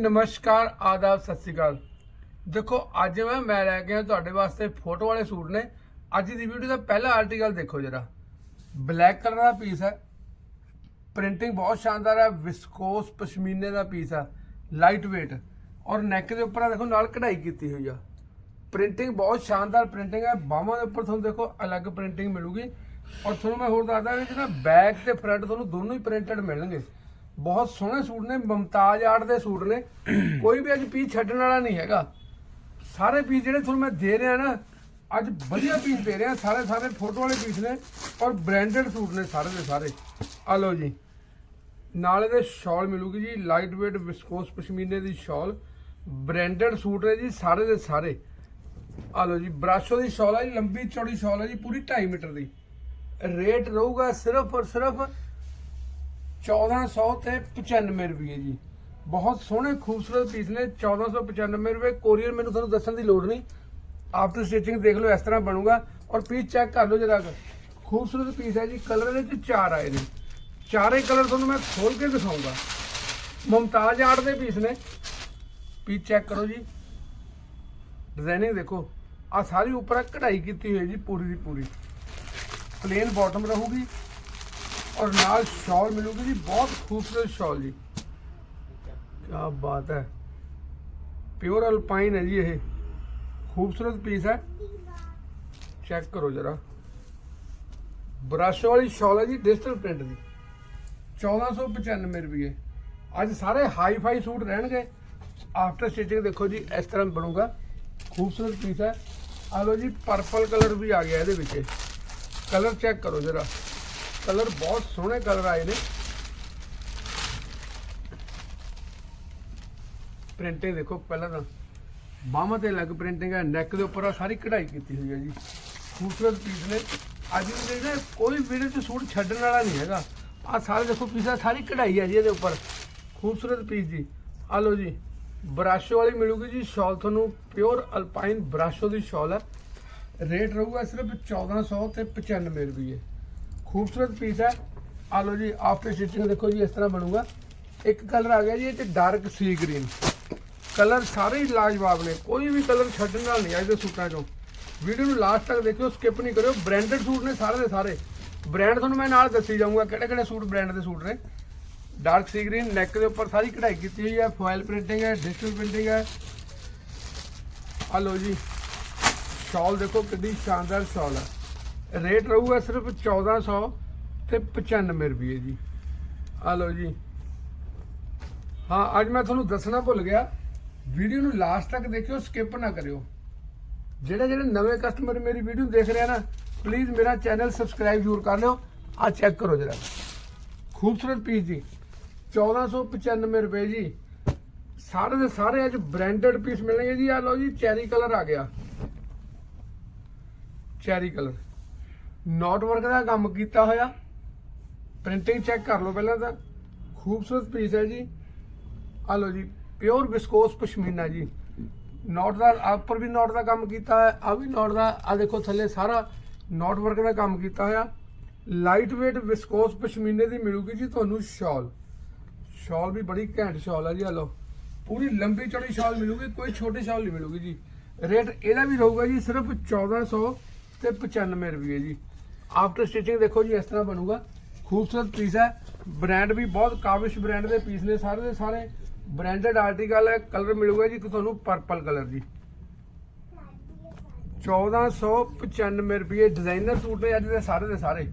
ਨਮਸਕਾਰ, ਆਦਾਬ, ਸਤਿ ਸ਼੍ਰੀ ਅਕਾਲ। ਦੇਖੋ, ਅੱਜ ਮੈਂ ਮੈਂ ਲੈ ਕੇ ਤੁਹਾਡੇ ਵਾਸਤੇ ਫੋਟੋ ਵਾਲੇ ਸੂਟ ਨੇ। ਅੱਜ ਦੀ ਵੀਡੀਓ ਦਾ ਪਹਿਲਾ ਆਰਟੀਕਲ ਦੇਖੋ ਜਰਾ। ਬਲੈਕ ਕਲਰ ਦਾ ਪੀਸ ਹੈ। ਪ੍ਰਿੰਟਿੰਗ ਬਹੁਤ ਸ਼ਾਨਦਾਰ ਹੈ। ਵਿਸਕੋਸ ਪਸ਼ਮੀਨੇ ਦਾ ਪੀਸ ਆ ਲਾਈਟ weight ਔਰ ਨੈਕ ਦੇ ਉੱਪਰ ਦੇਖੋ, ਨਾਲ ਕਢਾਈ ਕੀਤੀ ਹੋਈ ਆ। ਪ੍ਰਿੰਟਿੰਗ ਬਹੁਤ ਸ਼ਾਨਦਾਰ ਪ੍ਰਿੰਟਿੰਗ ਹੈ। ਬਾਹਾਂ ਦੇ ਉੱਪਰ ਤੁਹਾਨੂੰ, ਦੇਖੋ, ਅਲੱਗ ਪ੍ਰਿੰਟਿੰਗ ਮਿਲੂਗੀ। ਔਰ ਤੁਹਾਨੂੰ ਮੈਂ ਹੋਰ ਦੱਸਦਾ ਵੀ ਜਿਹੜਾ ਬੈਕ ਤੇ ਫਰੰਟ ਤੁਹਾਨੂੰ ਦੋਨੋਂ ਹੀ ਪ੍ਰਿੰਟਡ ਮਿਲਣਗੇ। ਬਹੁਤ ਸੋਹਣੇ ਸੂਟ ਨੇ, ਮਮਤਾਜ ਆਰਟ ਦੇ ਸੂਟ ਨੇ। ਕੋਈ ਵੀ ਅੱਜ ਪੀਸ ਛੱਡਣ ਵਾਲਾ ਨਹੀਂ ਹੈਗਾ। ਸਾਰੇ ਪੀਸ ਜਿਹੜੇ ਤੁਹਾਨੂੰ ਮੈਂ ਦੇ ਰਿਹਾ ਨਾ, ਅੱਜ ਵਧੀਆ ਪੀਸ ਦੇ ਰਿਹਾ। ਸਾਰੇ ਸਾਰੇ ਫੋਟੋ ਵਾਲੇ ਪੀਸ ਨੇ ਔਰ ਬ੍ਰਾਂਡਡ ਸੂਟ ਨੇ ਸਾਰੇ ਦੇ ਸਾਰੇ। ਆ ਲਓ ਜੀ। ਨਾਲ ਇਹਦੇ ਸ਼ਾਲ ਮਿਲੂਗੀ ਜੀ ਲਾਈਟ weight ਵਿਸਕੋਸ ਪਸ਼ਮੀਨੇ ਦੀ ਸ਼ਾਲ ਬ੍ਰਾਂਡਡ ਸੂਟ ਹੈ ਜੀ, ਸਾਰੇ ਦੇ ਸਾਰੇ। ਆ ਲਓ ਜੀ, ਬਰਾਸ਼ੋ ਦੀ ਸ਼ਾਲ ਹੈ ਜੀ, ਲੰਬੀ ਚੌੜੀ ਸ਼ਾਲ ਹੈ ਜੀ, ਪੂਰੀ 2.5 ਮੀਟਰ ਦੀ। ਰੇਟ ਰਹੂਗਾ ਸਿਰਫ ਔਰ ਸਿਰਫ 1400 ਤੇ 95 ਰੁਪਏ ਜੀ। ਬਹੁਤ ਸੋਹਣੇ, ਖੂਬਸੂਰਤ ਪੀਸ ਨੇ 1495 ਰੁਪਏ। ਕੋਰੀਅਰ ਮੈਨੂੰ ਤੁਹਾਨੂੰ ਦੱਸਣ ਦੀ ਲੋੜ ਨਹੀਂ। ਆਫਟਰ ਸਟਿਚਿੰਗ ਦੇਖ ਲਓ, ਇਸ ਤਰ੍ਹਾਂ ਬਣੂਗਾ। ਔਰ ਪੀਸ ਚੈੱਕ ਕਰ ਲਓ ਜਰਾ ਕੁ। ਖੂਬਸੂਰਤ ਪੀਸ ਹੈ ਜੀ ਕਲਰ ਇਹਦੇ ਵਿੱਚ ਚਾਰ ਆਏ ਨੇ। ਚਾਰੇ ਕਲਰ ਤੁਹਾਨੂੰ ਮੈਂ ਖੋਲ ਕੇ ਦਿਖਾਉਂਗਾ। ਮੁਮਤਾਜ ਆਰਟ ਦੇ ਪੀਸ ਨੇ। ਪੀਸ ਚੈੱਕ ਕਰੋ ਜੀ। ਡਿਜ਼ਾਈਨਿੰਗ ਦੇਖੋ। ਆ ਸਾਰੀ ਉੱਪਰ ਕਢਾਈ ਕੀਤੀ ਹੋਈ ਜੀ, ਪੂਰੀ ਦੀ ਪੂਰੀ। ਪਲੇਨ ਬਾਟਮ ਰਹੂਗੀ। ਔਰ ਨਾਲ ਸ਼ਾਲ ਮਿਲੂਗੀ ਜੀ, ਬਹੁਤ ਖੂਬਸੂਰਤ ਸ਼ਾਲ ਜੀ। ਕੀ ਬਾਤ ਹੈ। ਪਿਓਰ ਅਲਪਾਈਨ ਹੈ ਜੀ ਇਹ। ਖੂਬਸੂਰਤ ਪੀਸ ਹੈ। ਚੈੱਕ ਕਰੋ ਜਰਾ। ਬਰਸ਼ ਵਾਲੀ ਸ਼ਾਲ ਹੈ ਜੀ ਡਿਜੀਟਲ ਪ੍ਰਿੰਟ ਦੀ। 1495 ਰੁਪਏ। ਅੱਜ ਸਾਰੇ ਹਾਈ ਫਾਈ ਸੂਟ ਰਹਿਣਗੇ। ਆਫਟਰ ਸਟਿਚਿੰਗ ਦੇਖੋ ਜੀ, ਇਸ ਤਰ੍ਹਾਂ ਬਣੂਗਾ। ਖੂਬਸੂਰਤ ਪੀਸ ਹੈ। ਆ ਲਓ ਜੀ ਪਰਪਲ ਕਲਰ ਵੀ ਆ ਗਿਆ ਇਹਦੇ ਵਿੱਚ। ਕਲਰ ਚੈੱਕ ਕਰੋ ਜਰਾ। ਕਲਰ ਬਹੁਤ ਸੋਹਣੇ ਕਲਰ ਆਏ ਨੇ। ਪ੍ਰਿੰਟਿੰਗ ਦੇਖੋ ਪਹਿਲਾਂ ਤਾਂ ਬਾਹਾਂ ਤੇ ਅਲੱਗ ਪ੍ਰਿੰਟਿੰਗ ਹੈ ਨੈਕ ਦੇ ਉੱਪਰ ਆ, ਸਾਰੀ ਕਢਾਈ ਕੀਤੀ ਹੋਈ ਹੈ ਜੀ। ਖੂਬਸੂਰਤ ਪੀਸ ਨੇ। ਅੱਜ ਵੀ ਦੇਖਦੇ ਕੋਈ ਵੀਡੀਓ 'ਚ ਸੂਟ ਛੱਡਣ ਵਾਲਾ ਨਹੀਂ ਹੈਗਾ। ਆ ਸਾਰੇ ਦੇਖੋ ਪੀਸਾਂ ਸਾਰੀ ਕਢਾਈ ਹੈ ਜੀ ਇਹਦੇ ਉੱਪਰ। ਖੂਬਸੂਰਤ ਪੀਸ ਜੀ। ਆ ਲਓ ਜੀ, ਬਰਾਸ਼ੋ ਵਾਲੀ ਮਿਲੂਗੀ ਜੀ ਸ਼ਾਲ ਤੁਹਾਨੂੰ ਪਿਓਰ ਅਲਪਾਈਨ ਬਰਾਸ਼ੋ ਦੀ ਸ਼ਾਲ ਹੈ। ਰੇਟ ਰਹੂਗਾ ਸਿਰਫ 1400 ਤੇ 95 ਰੁਪਏ ਖੂਬਸੂਰਤ ਪੀਸ ਹੈ। ਆ ਲਓ ਜੀ ਆਫਟਰ ਸਟਿਚਿੰਗ ਦੇਖੋ ਜੀ, ਇਸ ਤਰ੍ਹਾਂ ਬਣੂਗਾ। ਇੱਕ ਕਲਰ ਆ ਗਿਆ ਜੀ, ਇਹ ਤੇ ਡਾਰਕ ਸੀ ਗ੍ਰੀਨ ਕਲਰ ਸਾਰੇ ਹੀ ਲਾਜਵਾਬ ਨੇ। ਕੋਈ ਵੀ ਕਲਰ ਛੱਡਣ ਨਾਲ ਨਹੀਂ ਅੱਜ ਦੇ ਸੂਟਾਂ ਚੋਂ। ਵੀਡੀਓ ਨੂੰ ਲਾਸਟ ਤੱਕ ਦੇਖਿਓ ਸਕਿਪ ਨਹੀਂ ਕਰਿਓ। ਬ੍ਰਾਂਡਡ ਸੂਟ ਨੇ ਸਾਰੇ ਦੇ ਸਾਰੇ। ਬ੍ਰਾਂਡ ਤੁਹਾਨੂੰ ਮੈਂ ਨਾਲ ਦੱਸੀ ਜਾਊਂਗਾ ਕਿਹੜੇ ਕਿਹੜੇ ਸੂਟ ਬ੍ਰਾਂਡ ਦੇ ਸੂਟ ਨੇ। ਡਾਰਕ ਸੀ ਗ੍ਰੀਨ ਨੈਕ ਦੇ ਉੱਪਰ ਸਾਰੀ ਕਢਾਈ ਕੀਤੀ ਹੋਈ ਹੈ। ਫੋਇਲ ਪ੍ਰਿੰਟਿੰਗ ਹੈ ਡਿਜੀਟਲ ਪ੍ਰਿੰਟਿੰਗ ਹੈ। ਆ ਲਓ ਜੀ ਸ਼ਾਲ ਦੇਖੋ ਕਿੰਨੀ ਸ਼ਾਨਦਾਰ ਸ਼ਾਲ ਹੈ। ਰੇਟ ਰਹੂਗਾ ਸਿਰਫ 1400 ਤੇ 95 ਰੁਪਏ ਜੀ। ਆ ਲਓ ਜੀ। ਹਾਂ, ਅੱਜ ਮੈਂ ਤੁਹਾਨੂੰ ਦੱਸਣਾ ਭੁੱਲ ਗਿਆ। ਵੀਡੀਓ ਨੂੰ ਲਾਸਟ ਤੱਕ ਦੇਖਿਓ ਸਕਿਪ ਨਾ ਕਰਿਓ। ਜਿਹੜੇ ਜਿਹੜੇ ਨਵੇਂ ਕਸਟਮਰ ਮੇਰੀ ਵੀਡੀਓ ਦੇਖ ਰਹੇ ਆ ਨਾ ਪਲੀਜ਼ ਮੇਰਾ ਚੈਨਲ ਸਬਸਕ੍ਰਾਈਬ ਜ਼ਰੂਰ ਕਰ ਲਿਓ। ਆ ਚੈੱਕ ਕਰੋ ਜਰਾ। ਖੂਬਸੂਰਤ ਪੀਸ ਜੀ। 1495 ਰੁਪਏ ਜੀ। ਸਾਰੇ ਦੇ ਸਾਰੇ ਅੱਜ ਬ੍ਰਾਂਡਡ ਪੀਸ ਮਿਲਣਗੇ ਜੀ। ਆ ਲਓ ਜੀ ਚੈਰੀ ਕਲਰ ਆ ਗਿਆ। ਚੈਰੀ ਕਲਰ ਨੋਟ ਵਰਕ ਦਾ ਕੰਮ ਕੀਤਾ ਹੋਇਆ। ਪ੍ਰਿੰਟਿੰਗ ਚੈੱਕ ਕਰ ਲਓ ਪਹਿਲਾਂ ਤਾਂ। ਖੂਬਸੂਰਤ ਪੀਸ ਹੈ ਜੀ। ਆ ਲਓ ਜੀ ਪਿਓਰ ਵਿਸਕੋਸ ਪਸ਼ਮੀਨਾ ਜੀ। ਨੋਟ ਦਾ ਉੱਪਰ ਵੀ ਨੋਟ ਦਾ ਕੰਮ ਕੀਤਾ ਹੈ ਆ ਵੀ ਨੋਟ ਦਾ। ਆ ਦੇਖੋ ਥੱਲੇ ਸਾਰਾ ਨੋਟ ਵਰਕ ਦਾ ਕੰਮ ਕੀਤਾ ਹੋਇਆ। ਲਾਈਟ weight ਵਿਸਕੋਸ ਪਸ਼ਮੀਨੇ ਦੀ ਮਿਲੂਗੀ ਜੀ ਤੁਹਾਨੂੰ ਸ਼ਾਲ ਸ਼ਾਲ ਵੀ ਬੜੀ ਘੈਂਟ ਸ਼ਾਲ ਹੈ ਜੀ ਆ ਲਓ। ਪੂਰੀ ਲੰਬੀ ਚੌੜੀ ਸ਼ਾਲ ਮਿਲੂਗੀ, ਕੋਈ ਛੋਟੀ ਸ਼ਾਲ ਨਹੀਂ ਮਿਲੂਗੀ ਜੀ। ਰੇਟ ਇਹਦਾ ਵੀ ਰਹੂਗਾ ਜੀ ਸਿਰਫ 1400 ਤੇ 95 ਰੁਪਏ ਜੀ। ਆਫਟਰ ਸਟਿਚਿੰਗ ਦੇਖੋ ਜੀ, ਇਸ ਤਰ੍ਹਾਂ ਬਣੂਗਾ। ਖੂਬਸੂਰਤ ਪੀਸ ਹੈ। ਬ੍ਰਾਂਡ ਵੀ ਬਹੁਤ ਕਾਵਿਸ਼ ਬ੍ਰਾਂਡ ਦੇ ਪੀਸ ਨੇ। ਸਾਰੇ ਦੇ ਸਾਰੇ ਬ੍ਰਾਂਡਡ ਆਰਟੀਕਲ ਹੈ। ਕਲਰ ਮਿਲੂਗਾ ਜੀ ਤੁਹਾਨੂੰ ਪਰਪਲ ਕਲਰ ਜੀ 1495 ਰੁਪਏ ਡਿਜ਼ਾਈਨਰ ਸੂਟ ਨੇ ਅੱਜ ਦੇ ਸਾਰੇ ਦੇ ਸਾਰੇ।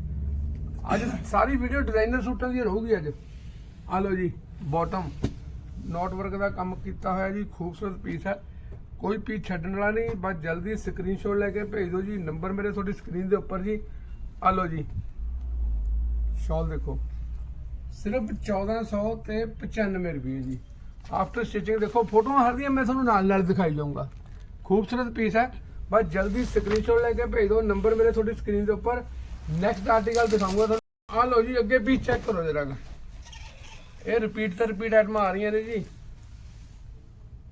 ਅੱਜ ਸਾਰੀ ਵੀਡੀਓ ਡਿਜ਼ਾਈਨਰ ਸੂਟਾਂ ਦੀ ਰਹੂਗੀ ਅੱਜ। ਆ ਲਓ ਜੀ ਬਾਟਮ ਨੋਟ ਵਰਕ ਦਾ ਕੰਮ ਕੀਤਾ ਹੋਇਆ ਜੀ। ਖੂਬਸੂਰਤ ਪੀਸ ਹੈ। ਕੋਈ ਪੀਸ ਛੱਡਣ ਵਾਲਾ ਨਹੀਂ। ਬਸ ਜਲਦੀ ਸਕਰੀਨਸ਼ਾਟ ਲੈ ਕੇ ਭੇਜ ਦਿਓ ਜੀ। ਨੰਬਰ ਮੇਰੇ ਤੁਹਾਡੀ ਸਕਰੀਨ ਦੇ ਉੱਪਰ ਜੀ। ਆ ਲਓ ਜੀ। ਸ਼ਾਲ ਦੇਖੋ। ਸਿਰਫ 1400 ਤੇ 95 ਰੁਪਏ ਜੀ। ਆਫਟਰ ਸਟਿਚਿੰਗ ਦੇਖੋ, ਫੋਟੋਆਂ ਹਰ ਦੀਆਂ ਮੈਂ ਤੁਹਾਨੂੰ ਨਾਲ ਨਾਲ ਦਿਖਾਈ ਜਾਊਂਗਾ। ਖੂਬਸੂਰਤ ਪੀਸ ਹੈ। ਬਸ ਜਲਦੀ ਸਕਰੀਨਸ਼ਾਟ ਲੈ ਕੇ ਭੇਜ ਦਿਓ। ਨੰਬਰ ਮੇਰੇ ਤੁਹਾਡੀ ਸਕਰੀਨ ਦੇ ਉੱਪਰ। ਨੈਕਸਟ ਆਰਟੀਕਲ ਦਿਖਾਊਂਗਾ ਤੁਹਾਨੂੰ। ਆ ਲਓ ਜੀ, ਅੱਗੇ ਵੀ ਚੈੱਕ ਕਰੋ ਜਰਾ ਕੁ। ਇਹ ਰਿਪੀਟ ਤੇ ਰਿਪੀਟ ਆਈਟਮਾਂ ਆ ਰਹੀਆਂ ਨੇ ਜੀ।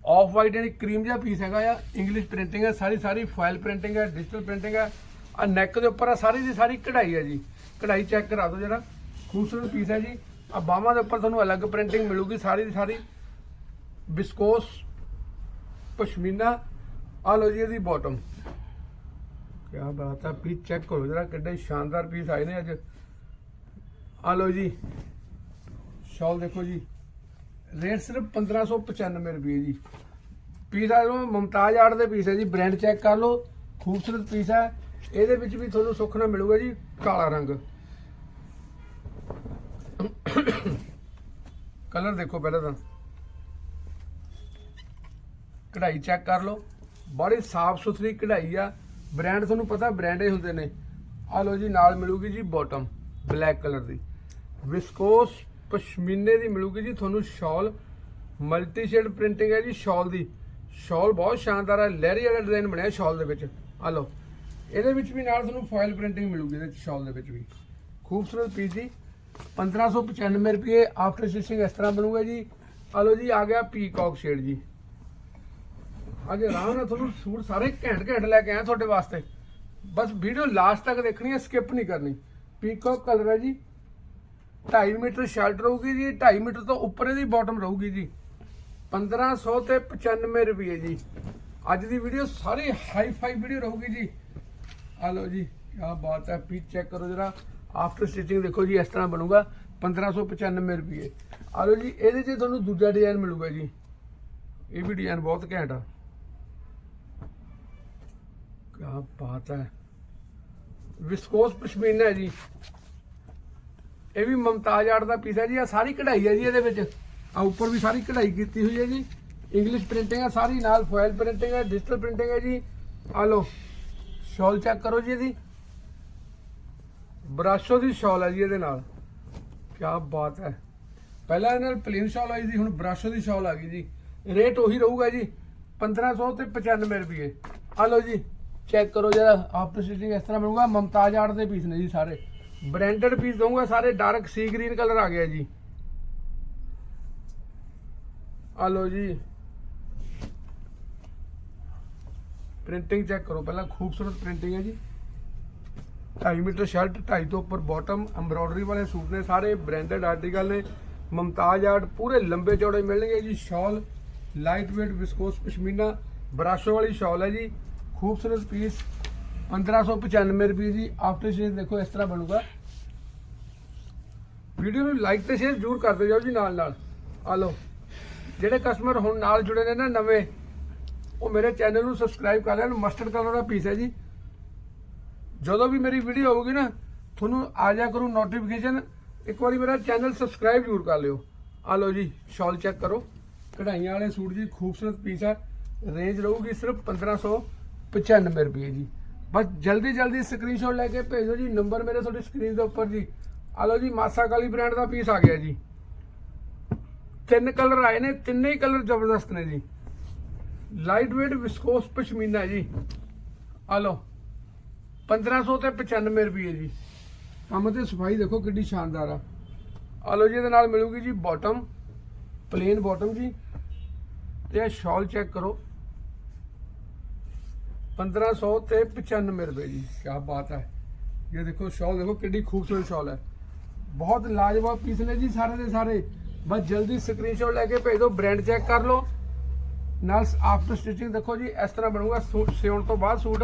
ਆਫ ਵਾਈਟ ਯਾਨੀ ਕਰੀਮ ਜਿਹਾ ਪੀਸ ਹੈਗਾ ਆ। ਇੰਗਲਿਸ਼ ਪ੍ਰਿੰਟਿੰਗ ਹੈ ਸਾਰੀ ਸਾਰੀ ਫਾਈਲ ਪ੍ਰਿੰਟਿੰਗ ਹੈ ਡਿਜੀਟਲ ਪ੍ਰਿੰਟਿੰਗ ਹੈ। ਆ ਨੈਕ ਦੇ ਉੱਪਰ ਆ ਸਾਰੀ ਦੀ ਸਾਰੀ ਕਢਾਈ ਹੈ ਜੀ। ਕਢਾਈ ਚੈੱਕ ਕਰਾ ਦਿਓ ਜਰਾ। ਖੂਬਸੂਰਤ ਪੀਸ ਹੈ ਜੀ। ਆ ਬਾਹਾਂ ਦੇ ਉੱਪਰ ਤੁਹਾਨੂੰ ਅਲੱਗ ਪ੍ਰਿੰਟਿੰਗ ਮਿਲੂਗੀ ਸਾਰੀ ਦੀ ਸਾਰੀ। ਬਿਸਕੋਸ ਪਸ਼ਮੀਨਾ, ਆ ਲੋ ਜੀ ਇਹਦੀ ਬਾਟਮ ਕੀ ਬਾਤ ਹੈ ਪੀਸ ਚੈੱਕ ਕਰੋ ਜਰਾ, ਕਿੱਡੇ ਸ਼ਾਨਦਾਰ ਪੀਸ ਆਏ ਨੇ ਅੱਜ। ਆ ਲੋ ਜੀ। ਸ਼ਾਲ ਦੇਖੋ ਜੀ। ਰੇਟ ਸਿਰਫ 1595 ਰੁਪਏ ਜੀ। ਪੀਸ ਆ ਲੋ ਮਮਤਾਜ ਆਰਟ ਦੇ ਪੀਸ ਹੈ ਜੀ। ਬ੍ਰਾਂਡ ਚੈੱਕ ਕਰ ਲਓ। ਖੂਬਸੂਰਤ ਪੀਸ ਹੈ। ਇਹਦੇ ਵਿੱਚ ਵੀ ਤੁਹਾਨੂੰ ਸੁੱਖ ਨਾਲ ਮਿਲੂਗਾ ਜੀ, ਕਾਲਾ ਰੰਗ। ਕਲਰ ਦੇਖੋ ਪਹਿਲਾਂ ਤਾਂ। ਕਢਾਈ ਚੈੱਕ ਕਰ ਲਓ। ਬੜੀ ਸਾਫ਼ ਸੁਥਰੀ ਕਢਾਈ ਆ। ਬ੍ਰਾਂਡ ਤੁਹਾਨੂੰ ਪਤਾ, ਬ੍ਰਾਂਡ ਹੀ ਹੁੰਦੇ ਨੇ। ਆ ਲਓ ਜੀ, ਨਾਲ ਮਿਲੂਗੀ ਜੀ ਬਾਟਮ ਬਲੈਕ ਕਲਰ ਦੀ। ਵਿਸਕੋਸ ਪਸ਼ਮੀਨੇ ਦੀ ਮਿਲੂਗੀ ਜੀ ਤੁਹਾਨੂੰ ਸ਼ਾਲ। ਮਲਟੀ ਸ਼ੇਡ ਪ੍ਰਿੰਟਿੰਗ ਹੈ ਜੀ, ਸ਼ਾਲ ਦੀ। ਸ਼ਾਲ ਬਹੁਤ ਸ਼ਾਨਦਾਰ ਹੈ ਲਹਿਰੀ ਵਾਲਾ ਡਿਜ਼ਾਈਨ ਬਣਿਆ ਸ਼ਾਲ ਦੇ ਵਿੱਚ। ਆ ਲਓ। ਇਹਦੇ ਵਿੱਚ ਵੀ ਨਾਲ ਤੁਹਾਨੂੰ ਫਾਇਲ ਪ੍ਰਿੰਟਿੰਗ ਮਿਲੂਗੀ ਇਹਦੇ ਸ਼ਾਲ ਦੇ ਵਿੱਚ ਵੀ। ਖੂਬਸੂਰਤ ਪੀਸ ਜੀ। 1595 ਰੁਪਏ ਆਫਟਰ ਸਟਿਚਿੰਗ ਇਸ ਤਰ੍ਹਾਂ ਬਣੂਗਾ ਜੀ। ਆ ਲਓ ਜੀ, ਆ ਗਿਆ ਪੀਕੌਕ ਸ਼ੇਡ ਜੀ। ਅੱਜ ਆਰਾਮ ਨਾਲ ਤੁਹਾਨੂੰ ਸੂਟ ਸਾਰੇ ਘੈਂਟ ਘੈਂਟ ਲੈ ਕੇ ਆਇਆ ਤੁਹਾਡੇ ਵਾਸਤੇ। ਬਸ ਵੀਡੀਓ ਲਾਸਟ ਤੱਕ ਦੇਖਣੀ ਹੈ ਸਕਿਪ ਨਹੀਂ ਕਰਨੀ। ਪੀਕੌਕ ਕਲਰ ਹੈ ਜੀ। 2.5 ਮੀਟਰ ਸ਼ਰਟ ਰਹੂਗੀ ਜੀ 2.5 ਮੀਟਰ ਤੋਂ ਉੱਪਰ ਇਹਦੀ ਬਾਟਮ ਰਹੂਗੀ ਜੀ। 1500 ਤੇ 95 ਰੁਪਏ ਜੀ। ਅੱਜ ਦੀ ਵੀਡੀਓ ਸਾਰੀ ਹਾਈ ਫਾਈ ਵੀਡੀਓ ਰਹੂਗੀ ਜੀ। ਆ ਲਓ ਜੀ ਕੀ ਬਾਤ ਹੈ ਪੀਸ ਚੈੱਕ ਕਰੋ ਜਰਾ। ਆਫਟਰ ਸਟਿਚਿੰਗ ਦੇਖੋ ਜੀ, ਇਸ ਤਰ੍ਹਾਂ ਬਣੂਗਾ 1595 ਰੁਪਏ। ਆ ਲਓ ਜੀ, ਇਹਦੇ 'ਚ ਤੁਹਾਨੂੰ ਦੂਜਾ ਡਿਜ਼ਾਈਨ ਮਿਲੂਗਾ ਜੀ। ਇਹ ਵੀ ਡਿਜ਼ਾਈਨ ਬਹੁਤ ਘੈਂਟ ਆ। ਕਿਆ ਬਾਤ ਹੈ। ਵਿਸਕੋਸ ਪਸ਼ਮੀਨਾ ਹੈ ਜੀ। ਇਹ ਵੀ ਮਮਤਾਜ ਆਰਟ ਦਾ ਪੀਸ ਹੈ ਜੀ ਆ ਸਾਰੀ ਕਢਾਈ ਹੈ ਜੀ ਇਹਦੇ ਵਿੱਚ। ਆ ਉੱਪਰ ਵੀ ਸਾਰੀ ਕਢਾਈ ਕੀਤੀ ਹੋਈ ਹੈ ਜੀ। ਇੰਗਲਿਸ਼ ਪ੍ਰਿੰਟਿੰਗ ਹੈ, ਸਾਰੀ ਨਾਲ ਫੋਇਲ ਪ੍ਰਿੰਟਿੰਗ ਹੈ ਡਿਜੀਟਲ ਪ੍ਰਿੰਟਿੰਗ ਹੈ ਜੀ। ਆ ਲਓ। ਸ਼ਾਲ ਚੈੱਕ ਕਰੋ ਜੀ ਇਹਦੀ। ਬਰਾਸ਼ੋ ਦੀ ਸ਼ਾਲ ਹੈ ਜੀ ਇਹਦੇ ਨਾਲ। ਕੀ ਬਾਤ ਹੈ। ਪਹਿਲਾਂ ਇਹਨਾਂ ਨਾਲ ਪਲੇਨ ਸ਼ਾਲ ਆਈ ਸੀ, ਹੁਣ ਬਰਾਸ਼ੋ ਦੀ ਸ਼ਾਲ ਆ ਗਈ ਜੀ। ਰੇਟ ਉਹੀ ਰਹੂਗਾ ਜੀ 1500 ਤੇ 95 ਰੁਪਏ। ਆ ਲਓ ਜੀ ਚੈੱਕ ਕਰੋ ਜਰਾ ਆਫਟਰ ਸਟਿਚਿੰਗ ਇਸ ਤਰ੍ਹਾਂ ਬਣੂਗਾ। ਮਮਤਾਜ ਆਰਟ ਦੇ ਪੀਸ ਨੇ ਜੀ ਸਾਰੇ। ਬ੍ਰਾਂਡਡ ਪੀਸ ਦਊਂਗਾ, ਸਾਰੇ ਡਾਰਕ ਸੀ ਗ੍ਰੀਨ ਕਲਰ ਆ ਗਿਆ ਜੀ। ਆ ਲਓ ਜੀ ਪ੍ਰਿੰਟਿੰਗ ਚੈੱਕ ਕਰੋ, ਪਹਿਲਾਂ ਖੂਬਸੂਰਤ ਪ੍ਰਿੰਟਿੰਗ ਹੈ ਜੀ। 2.5 ਮੀਟਰ ਸ਼ਰਟ 2.5 ਤੋਂ ਉੱਪਰ ਬਾਟਮ ਐਮਬ੍ਰੋਇਡਰੀ ਵਾਲੇ ਸੂਟ ਨੇ ਸਾਰੇ ਬ੍ਰਾਂਡਡ ਆਰਟੀਕਲ ਨੇ। ਮਮਤਾਜ ਆਰਟ ਪੂਰੇ ਲੰਬੇ ਚੌੜੇ ਮਿਲਣਗੇ ਜੀ, ਸ਼ਾਲ ਲਾਈਟ weight ਵਿਸਕੋਸ ਪਸ਼ਮੀਨਾ ਬਰਾਸ਼ੋ ਵਾਲੀ ਸ਼ਾਲ ਹੈ ਜੀ। ਖੂਬਸੂਰਤ ਪੀਸ 1595 ਰੁਪਏ ਜੀ ਆਫਟਰ ਸ਼ੇਅਰ ਦੇਖੋ ਇਸ ਤਰ੍ਹਾਂ ਬਣੂਗਾ। ਵੀਡੀਓ ਨੂੰ ਲਾਈਕ ਤੇ ਸ਼ੇਅਰ ਜ਼ਰੂਰ ਕਰਦੇ ਜਾਓ ਜੀ ਨਾਲ ਨਾਲ ਆ ਲਓ, ਜਿਹੜੇ ਕਸਟਮਰ ਹੁਣ ਨਾਲ ਜੁੜੇ ਨੇ ਨਾ ਨਵੇਂ ਉਹ ਮੇਰੇ ਚੈਨਲ ਨੂੰ ਸਬਸਕ੍ਰਾਈਬ ਕਰ ਲੈਣ ਮਸਟਰਡ ਕਲਰ ਦਾ ਪੀਸ ਹੈ ਜੀ। ਜਦੋਂ ਵੀ ਮੇਰੀ ਵੀਡੀਓ ਆਊਗੀ ਨਾ, ਤੁਹਾਨੂੰ ਆ ਜਾ ਕਰੂ ਨੋਟੀਫਿਕੇਸ਼ਨ ਇੱਕ ਵਾਰੀ ਮੇਰਾ ਚੈਨਲ ਸਬਸਕ੍ਰਾਈਬ ਜ਼ਰੂਰ ਕਰ ਲਿਓ। ਆ ਲਓ ਜੀ ਸ਼ਾਲ ਚੈੱਕ ਕਰੋ। ਕਢਾਈਆਂ ਵਾਲੇ ਸੂਟ ਜੀ, ਖੂਬਸੂਰਤ ਪੀਸ ਹੈ। ਰੇਂਜ ਰਹੂਗੀ ਸਿਰਫ 1595 ਰੁਪਏ ਜੀ। ਬਸ ਜਲਦੀ ਜਲਦੀ ਸਕਰੀਨਸ਼ਾਟ ਲੈ ਕੇ ਭੇਜ ਦਿਓ ਜੀ ਨੰਬਰ ਮੇਰੇ ਤੁਹਾਡੀ ਸਕਰੀਨ ਦੇ ਉੱਪਰ ਜੀ। ਆ ਲਓ ਜੀ, ਮਾਸਾ ਕਾਲੀ ਬ੍ਰਾਂਡ ਦਾ ਪੀਸ ਆ ਗਿਆ ਜੀ। ਤਿੰਨ ਕਲਰ ਆਏ ਨੇ, ਤਿੰਨੇ ਹੀ ਕਲਰ ਜ਼ਬਰਦਸਤ ਨੇ ਜੀ। ਲਾਈਟ weight ਵਿਸਕੋਸ ਪਸ਼ਮੀਨਾ ਜੀ। ਆ ਲਓ 1500 ਤੇ 95 ਰੁਪਏ ਜੀ। ਕੰਮ ਤੇ ਸਫ਼ਾਈ ਦੇਖੋ ਕਿੰਨੀ ਸ਼ਾਨਦਾਰ ਆ। ਆ ਲਓ ਜੀ ਇਹਦੇ ਨਾਲ ਮਿਲੂਗੀ ਜੀ ਬਾਟਮ ਪਲੇਨ ਬਾਟਮ ਜੀ। ਤੇ ਇਹ ਸ਼ਾਲ ਚੈੱਕ ਕਰੋ। 1500 ਤੇ 95 ਰੁਪਏ ਜੀ। ਕੀ ਬਾਤ ਹੈ। ਇਹ ਦੇਖੋ ਸ਼ਾਲ ਦੇਖੋ ਕਿੰਨੀ ਖੂਬਸੂਰਤ ਸ਼ਾਲ ਹੈ। ਬਹੁਤ ਲਾਜਵਾਬ ਪੀਸ ਨੇ ਜੀ ਸਾਰੇ ਦੇ ਸਾਰੇ। ਬਸ ਜਲਦੀ ਸਕਰੀਨਸ਼ਾਟ ਲੈ ਕੇ ਭੇਜ ਦਿਓ ਬ੍ਰਾਂਡ ਚੈੱਕ ਕਰ ਲਓ। ਨਾਲ ਆਫਟਰ ਸਟਿਚਿੰਗ ਦੇਖੋ ਜੀ, ਇਸ ਤਰ੍ਹਾਂ ਬਣੂਗਾ ਸੂਟ ਸਿਉਣ ਤੋਂ ਬਾਅਦ ਸੂਟ।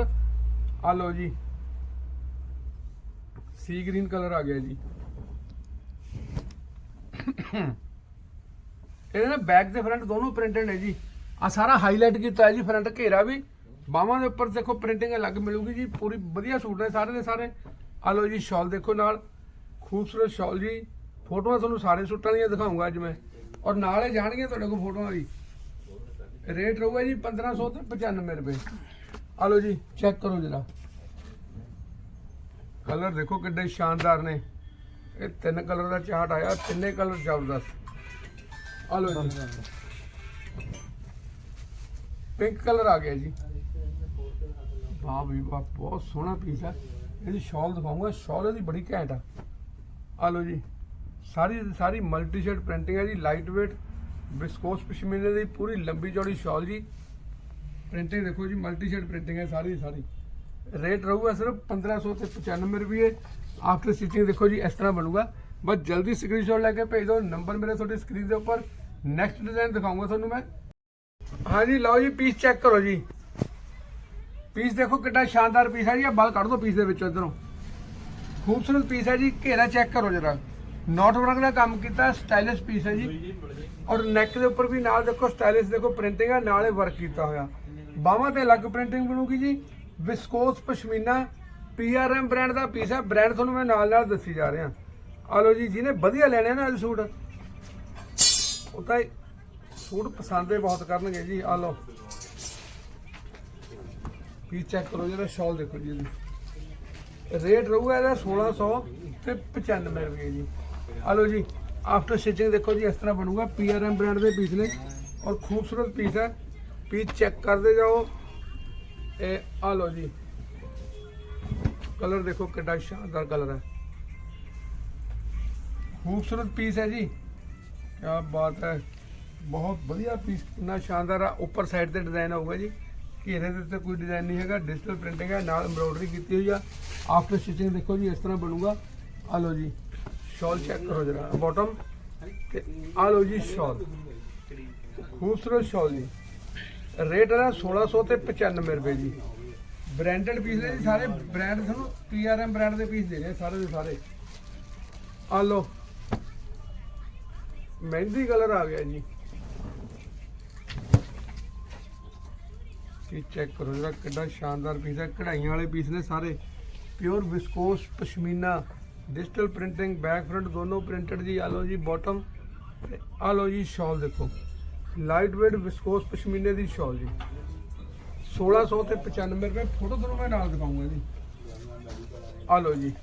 ਆ ਲਓ ਜੀ। ਸੀ ਗ੍ਰੀਨ ਕਲਰ ਆ ਗਿਆ ਜੀ। ਇਹਦੇ ਨਾਲ ਬੈਕ ਤੇ ਫਰੰਟ ਦੋਨੋਂ ਪ੍ਰਿੰਟਡ ਹੈ ਜੀ। ਆ ਸਾਰਾ ਹਾਈਲਾਈਟ ਕੀਤਾ ਹੈ ਜੀ ਫਰੰਟ ਘੇਰਾ ਵੀ। ਬਾਹਾਂ ਦੇ ਉੱਪਰ ਦੇਖੋ ਪ੍ਰਿੰਟਿੰਗ ਅਲੱਗ ਮਿਲੂਗੀ ਜੀ, ਪੂਰੀ ਵਧੀਆ ਸੂਟ ਨੇ ਸਾਰੇ ਦੇ ਸਾਰੇ। ਆ ਲਓ ਜੀ ਸ਼ਾਲ ਦੇਖੋ ਨਾਲ। ਖੂਬਸੂਰਤ ਸ਼ਾਲ ਜੀ। ਫੋਟੋਆਂ ਤੁਹਾਨੂੰ ਸਾਰੇ ਸੂਟਾਂ ਦੀਆਂ ਦਿਖਾਉਂਗਾ ਅੱਜ ਮੈਂ। ਔਰ ਨਾਲ ਹੀ ਜਾਣਗੀਆਂ ਤੁਹਾਡੇ ਕੋਲ ਫੋਟੋਆਂ ਦੀ ਰੇਟ ਰਹੂਗਾ ਜੀ 1500 ਤੇ 95 ਰੁਪਏ। ਆ ਲਓ ਜੀ ਚੈੱਕ ਕਰੋ ਜਰਾ। ਕਲਰ ਦੇਖੋ ਕਿੱਡੇ ਸ਼ਾਨਦਾਰ ਨੇ। ਇਹ ਤਿੰਨ ਕਲਰ ਦਾ ਚਾਟ ਆਇਆ, ਤਿੰਨੇ ਕਲਰ ਜ਼ਬਰਦਸਤ। ਆ ਲਓ ਜੀ। ਪਿੰਕ ਕਲਰ ਆ ਗਿਆ ਜੀ। ਵਾਹ ਵੀ ਵਾਹ, ਬਹੁਤ ਸੋਹਣਾ ਪੀਸ ਹੈ ਇਹਦੀ ਸ਼ਾਲ ਦਿਖਾਉਂਗਾ ਸ਼ਾਲ ਇਹਦੀ ਬੜੀ ਘੈਂਟ ਆ। ਆ ਲਓ ਜੀ। ਸਾਰੀ ਸਾਰੀ ਮਲਟੀ ਸ਼ੇਡ ਪ੍ਰਿੰਟਿੰਗ ਹੈ ਜੀ ਲਾਈਟ weight ਵਿਸਕੋਸ ਪਸ਼ਮੀਨੇ ਦੀ ਪੂਰੀ ਲੰਬੀ ਚੌੜੀ ਸ਼ਾਲ ਜੀ। ਪ੍ਰਿੰਟਿੰਗ ਦੇਖੋ ਜੀ ਮਲਟੀ ਸ਼ੇਡ ਪ੍ਰਿੰਟਿੰਗ ਹੈ ਸਾਰੀ ਦੀ ਸਾਰੀ। ਰੇਟ ਰਹੂਗਾ ਸਿਰਫ 1500 ਤੇ 95 ਰੁਪਏ। ਆਫਟਰ ਸਟਿਚਿੰਗ ਦੇਖੋ ਜੀ ਇਸ ਤਰ੍ਹਾਂ ਬਣੂਗਾ। ਬਸ ਜਲਦੀ ਸਕਰੀਨਸ਼ਾਟ ਲੈ ਕੇ ਭੇਜ ਦਿਓ ਨੰਬਰ ਮੇਰੇ ਤੁਹਾਡੀ ਸਕਰੀਨ ਦੇ ਉੱਪਰ। ਨੈਕਸਟ ਡਿਜ਼ਾਈਨ ਦਿਖਾਉਂਗਾ ਤੁਹਾਨੂੰ ਮੈਂ। ਹਾਂਜੀ ਲਓ ਜੀ ਪੀਸ ਚੈੱਕ ਕਰੋ ਜੀ। ਪੀਸ ਦੇਖੋ ਕਿੰਨਾ ਸ਼ਾਨਦਾਰ ਪੀਸ ਹੈ ਜੀ। ਇਹ ਬਲ ਕੱਢ ਦੋ ਪੀਸ ਦੇ ਵਿੱਚੋਂ ਇਧਰੋਂ। ਖੂਬਸੂਰਤ ਪੀਸ ਹੈ ਜੀ ਘੇਰਾ ਚੈੱਕ ਕਰੋ ਜਰਾ। ਨੋਟ ਵਰਕ ਦਾ ਕੰਮ ਕੀਤਾ ਸਟਾਈਲਿਸ਼ ਪੀਸ ਹੈ ਜੀ। ਔਰ ਨੈਕ ਦੇ ਉੱਪਰ ਵੀ ਨਾਲ ਦੇਖੋ ਸਟਾਈਲਿਸ਼ ਦੇਖੋ ਪ੍ਰਿੰਟਿੰਗ ਹੈ ਨਾਲੇ ਵਰਕ ਕੀਤਾ ਹੋਇਆ। ਬਾਹਾਂ ਤੇ ਅਲੱਗ ਪ੍ਰਿੰਟਿੰਗ ਬਣੂਗੀ ਜੀ। ਵਿਸਕੋਸ ਪਸ਼ਮੀਨਾ ਪੀਆਰਐਮ ਬ੍ਰਾਂਡ ਦਾ ਪੀਸ ਹੈ। ਬ੍ਰਾਂਡ ਤੁਹਾਨੂੰ ਮੈਂ ਨਾਲ ਨਾਲ ਦੱਸੀ ਜਾ ਰਿਹਾ। ਆ ਲਓ ਜੀ ਜਿਹਨੇ ਵਧੀਆ ਲੈਣੇ ਆ ਨਾ ਅੱਜ ਸੂਟ। ਉਹ ਤਾਂ ਸੂਟ ਪਸੰਦ ਹੀ ਬਹੁਤ ਕਰਨਗੇ ਜੀ। ਆ ਲਓ। ਪੀਸ ਚੈੱਕ ਕਰੋ ਜਿਹੜਾ ਸ਼ਾਲ ਦੇਖੋ ਜੀ ਇਹਦੀ। ਰੇਟ ਰਹੂਗਾ ਇਹਦਾ 1600 ਤੇ 95 ਰੁਪਏ ਜੀ। ਆ ਲਓ ਜੀ ਆਫਟਰ ਸਟਿਚਿੰਗ ਦੇਖੋ ਜੀ, ਇਸ ਤਰ੍ਹਾਂ ਬਣੂਗਾ। ਪੀਆਰਐਮ ਬ੍ਰਾਂਡ ਦੇ ਪੀਸ ਨੇ। ਔਰ ਖੂਬਸੂਰਤ ਪੀਸ ਹੈ। ਪੀਸ ਚੈੱਕ ਕਰਦੇ ਜਾਓ। ਇਹ ਆ ਲਓ ਜੀ। ਕਲਰ ਦੇਖੋ ਕਿੰਨਾ ਸ਼ਾਨਦਾਰ ਕਲਰ ਹੈ। ਖੂਬਸੂਰਤ ਪੀਸ ਹੈ ਜੀ। ਕੀ ਬਾਤ ਹੈ। ਬਹੁਤ ਵਧੀਆ ਪੀਸ ਕਿੰਨਾ ਸ਼ਾਨਦਾਰ ਆ। ਉੱਪਰ ਸਾਈਡ ਤੇ ਡਿਜ਼ਾਈਨ ਹੋਊਗਾ ਜੀ। ਘੇਰੇ ਦੇ ਉੱਤੇ ਕੋਈ ਡਿਜ਼ਾਈਨ ਨਹੀਂ ਹੈਗਾ। ਡਿਜੀਟਲ ਪ੍ਰਿੰਟਿੰਗ ਹੈ। ਨਾਲ ਐਮਬ੍ਰੋਇਡਰੀ ਕੀਤੀ ਹੋਈ ਆ। ਆਫਟਰ ਸਟਿਚਿੰਗ ਦੇਖੋ ਜੀ, ਇਸ ਤਰ੍ਹਾਂ ਬਣੂਗਾ। ਆ ਲਓ ਜੀ। ਸ਼ਾਲ ਚੈੱਕ ਕਰੋ ਜਰਾ ਬਾਟਮ ਤੇ ਆ ਲਓ ਜੀ ਸ਼ਾਲ। ਖੂਬਸੂਰਤ ਸ਼ਾਲ ਜੀ। ਰੇਟ ਇਹਦਾ 1600 ਤੇ 95 ਰੁਪਏ ਜੀ। ਬ੍ਰਾਂਡਡ ਪੀਸ ਨੇ ਜੀ, ਸਾਰੇ ਬ੍ਰਾਂਡ ਤੁਹਾਨੂੰ ਪੀਆਰਐਮ ਬ੍ਰਾਂਡ ਦੇ ਪੀਸ ਦੇ ਰਹੇ ਸਾਰੇ ਦੇ ਸਾਰੇ। ਆ ਲਓ। ਮਹਿੰਦੀ ਕਲਰ ਆ ਗਿਆ ਜੀ। ਇਹ ਚੈੱਕ ਕਰੋ ਜਰਾ ਕਿੰਨਾ ਸ਼ਾਨਦਾਰ ਪੀਸ ਹੈ ਕਢਾਈਆਂ ਵਾਲੇ ਪੀਸ ਨੇ ਸਾਰੇ। Pure viscose pashmina digital printing back front ਦੋਨੋਂ ਪ੍ਰਿੰਟਡ ਜੀ ਆ ਲਓ ਜੀ ਬਾਟਮ ਆ ਲਓ ਜੀ ਸ਼ਾਲ ਦੇਖੋ ਲਾਈਟ ਵੇਟ ਵਿਸਕੋਸ ਪਸ਼ਮੀਨੇ ਦੀ ਸ਼ਾਲ ਜੀ 1600 ਤੇ 95 ਰੁਪਏ ਫੋਟੋ ਤੁਹਾਨੂੰ ਮੈਂ ਨਾਲ ਦਿਖਾਉਂਗਾ ਜੀ ਆ ਲਓ ਜੀ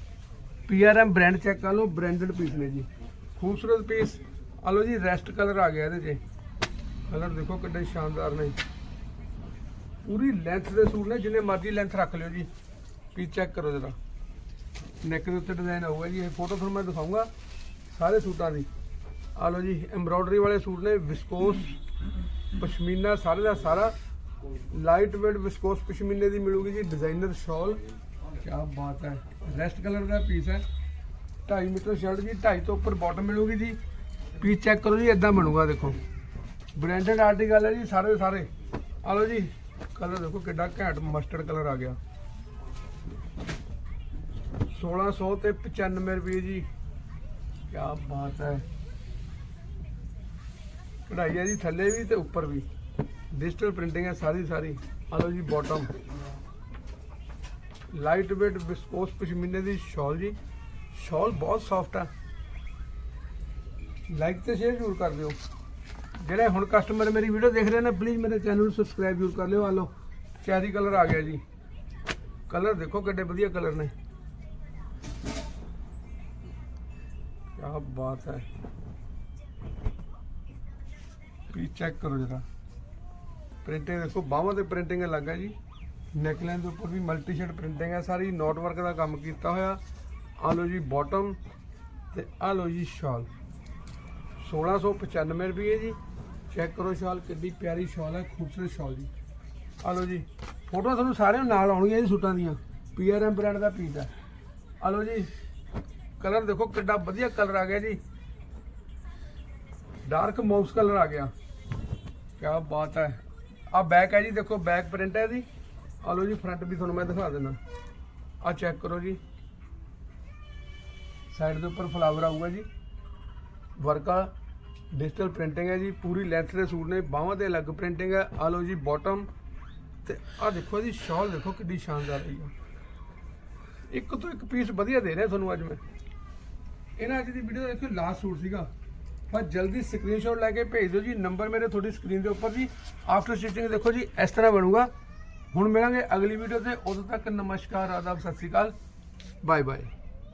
ਪੀਆਰਐਮ ਬ੍ਰਾਂਡ ਚੈੱਕ ਕਰ ਲਓ ਬ੍ਰਾਂਡਡ ਪੀਸ ਨੇ ਜੀ ਖੂਬਸੂਰਤ ਪੀਸ ਆ ਲਓ ਜੀ ਰੈਸਟ ਕਲਰ ਆ ਗਿਆ ਇਹਦੇ 'ਚ ਕਲਰ ਦੇਖੋ ਕਿੰਨੇ ਸ਼ਾਨਦਾਰ ਨੇ ਪੂਰੀ ਲੈਂਥ ਦੇ ਸੂਟ ਨੇ ਜਿੰਨੇ ਮਰਜ਼ੀ ਲੈਂਥ ਰੱਖ ਲਿਓ ਜੀ ਪੀਸ ਚੈੱਕ ਕਰੋ ਜਰਾ ਨੈਕ ਦੇ ਉੱਤੇ ਡਿਜ਼ਾਈਨ ਆਊਗਾ ਜੀ, ਇਹ ਫੋਟੋ ਤੁਹਾਨੂੰ ਮੈਂ ਦਿਖਾਉਂਗਾ ਸਾਰੇ ਸੂਟਾਂ ਦੀ। ਆ ਲਓ ਜੀ ਐਮਬ੍ਰੋਇਡਰੀ ਵਾਲੇ ਸੂਟ ਨੇ ਵਿਸਕੋਸ ਪਸ਼ਮੀਨਾ, ਸਾਰੇ ਦਾ ਸਾਰਾ। ਲਾਈਟ ਵੇਟ ਵਿਸਕੋਸ ਪਸ਼ਮੀਨੇ ਦੀ ਮਿਲੂਗੀ ਜੀ ਡਿਜ਼ਾਈਨਰ ਸ਼ਾਲ ਕੀ ਬਾਤ ਹੈ ਰੈਸਟ ਕਲਰ ਦਾ ਪੀਸ ਹੈ। 2.5 ਮੀਟਰ ਸ਼ਰਟ ਜੀ 2.5 ਤੋਂ ਉੱਪਰ ਬਾਟਮ ਮਿਲੂਗੀ ਜੀ। ਪੀਸ ਚੈੱਕ ਕਰੋ ਜੀ ਇਦਾਂ ਬਣੂਗਾ, ਦੇਖੋ। ਬ੍ਰਾਂਡਡ ਆਰਟੀਕਲ ਹੈ ਜੀ, ਸਾਰੇ ਦੇ ਸਾਰੇ। ਆ ਲਓ ਜੀ ਕਲਰ ਦੇਖੋ ਕਿੱਡਾ ਘੈਂਟ ਮਸਟਰਡ ਕਲਰ ਆ ਗਿਆ। 1600 ਤੇ 95 ਰੁਪਏ ਜੀ। ਕੀ ਬਾਤ ਹੈ। ਕਢਾਈ ਹੈ ਜੀ ਥੱਲੇ ਵੀ ਤੇ ਉੱਪਰ ਵੀ। ਡਿਜੀਟਲ ਪ੍ਰਿੰਟਿੰਗ ਹੈ ਸਾਰੀ ਸਾਰੀ। ਆ ਲਓ ਜੀ ਬਾਟਮ ਲਾਈਟ ਵੇਟ ਵਿਸਕੋਸ ਪਸ਼ਮੀਨੇ ਦੀ ਸ਼ਾਲ ਜੀ। ਸ਼ਾਲ ਬਹੁਤ ਸੌਫਟ ਹੈ ਲਾਈਕ ਤੇ ਸ਼ੇਅਰ ਜ਼ਰੂਰ ਕਰ ਦਿਓ। ਜਿਹੜੇ ਹੁਣ ਕਸਟਮਰ ਮੇਰੀ ਵੀਡੀਓ ਦੇਖ ਰਹੇ ਨੇ ਪਲੀਜ਼ ਮੇਰੇ ਚੈਨਲ ਨੂੰ ਸਬਸਕ੍ਰਾਈਬ ਜ਼ਰੂਰ ਕਰ ਲਿਓ। ਆ ਲਓ ਚੈਰੀ ਕਲਰ ਆ ਗਿਆ ਜੀ। ਕਲਰ ਦੇਖੋ ਕਿੱਡੇ ਵਧੀਆ ਕਲਰ ਨੇ। ਕੀ ਬਾਤ ਹੈ। ਵੀ ਚੈੱਕ ਕਰੋ ਜਰਾ। ਪ੍ਰਿੰਟਿੰਗ ਦੇਖੋ ਬਾਹਾਂ ਤੇ ਪ੍ਰਿੰਟਿੰਗ ਅਲੱਗ ਹੈ ਜੀ। ਨੈਕਲਾਈਨ ਦੇ ਉੱਪਰ ਵੀ ਮਲਟੀ ਸ਼ੇਡ ਪ੍ਰਿੰਟਿੰਗ ਹੈ। ਸਾਰੀ ਨੋਟ ਵਰਕ ਦਾ ਕੰਮ ਕੀਤਾ ਹੋਇਆ। ਆ ਲਓ ਜੀ ਬਾਟਮ ਤੇ ਆ ਲਓ ਜੀ ਸ਼ਾਲ 1695 ਰੁਪਏ ਜੀ। ਚੈੱਕ ਕਰੋ ਸ਼ਾਲ ਕਿੰਨੀ ਪਿਆਰੀ ਸ਼ਾਲ ਹੈ, ਖੂਬਸੂਰਤ ਸ਼ਾਲ ਜੀ। ਆ ਲਓ ਜੀ। ਫੋਟੋਆਂ ਤੁਹਾਨੂੰ ਸਾਰਿਆਂ ਨੂੰ ਨਾਲ ਆਉਣਗੀਆਂ ਜੀ ਸੂਟਾਂ ਦੀਆਂ। ਪੀਆਰਐਮ ਬ੍ਰਾਂਡ ਦਾ ਪੀਸ ਹੈ। ਆ ਲਓ ਜੀ। ਕਲਰ ਦੇਖੋ ਕਿੰਨਾ ਵਧੀਆ ਕਲਰ ਆ ਗਿਆ ਜੀ। ਡਾਰਕ ਮਾਊਸ ਕਲਰ ਆ ਗਿਆ। ਕੀ ਬਾਤ ਹੈ। ਆ ਬੈਕ ਹੈ ਜੀ, ਦੇਖੋ ਬੈਕ ਪ੍ਰਿੰਟ ਹੈ ਜੀ ਆ ਲਓ ਜੀ ਫਰੰਟ ਵੀ ਤੁਹਾਨੂੰ ਮੈਂ ਦਿਖਾ ਦਿੰਦਾ। ਆ ਚੈੱਕ ਕਰੋ ਜੀ। ਸਾਈਡ ਦੇ ਉੱਪਰ ਫਲਾਵਰ ਆਊਗਾ ਜੀ। ਵਰਕਾ ਡਿਜੀਟਲ ਪ੍ਰਿੰਟਿੰਗ ਹੈ ਜੀ, ਪੂਰੀ ਲੈਂਥ ਦੇ ਸੂਟ ਨੇ, ਬਾਹਾਂ ਤੇ ਅਲੱਗ ਪ੍ਰਿੰਟਿੰਗ ਹੈ। ਆ ਲਓ ਜੀ ਬਾਟਮ ਤੇ ਆ ਦੇਖੋ ਜੀ ਸ਼ਾਲ ਦੇਖੋ ਕਿੰਨੀ ਸ਼ਾਨਦਾਰ ਹੈ ਇੱਕ ਤੋਂ ਇੱਕ ਪੀਸ ਵਧੀਆ ਦੇ ਰਿਹਾ ਤੁਹਾਨੂੰ ਅੱਜ ਮੈਂ। ਇਹਨਾਂ ਅੱਜ ਦੀ ਵੀਡੀਓ ਦਾ ਦੇਖੋ ਲਾਸਟ ਸੂਟ ਸੀਗਾ। ਬਸ ਜਲਦੀ ਸਕਰੀਨਸ਼ਾਟ ਲੈ ਕੇ ਭੇਜ ਦਿਓ ਜੀ ਨੰਬਰ ਮੇਰੇ ਤੁਹਾਡੀ ਸਕਰੀਨ ਦੇ ਉੱਪਰ ਜੀ। ਆਫਟਰ ਸਟਿਚਿੰਗ ਦੇਖੋ ਜੀ, ਇਸ ਤਰ੍ਹਾਂ ਬਣੂਗਾ। ਹੁਣ ਮਿਲਾਂਗੇ ਅਗਲੀ ਵੀਡੀਓ ਤੇ। ਉਦੋਂ ਤੱਕ ਨਮਸਕਾਰ, ਆਦਾਬ, ਸਤਿ ਸ਼੍ਰੀ ਅਕਾਲ। Bye bye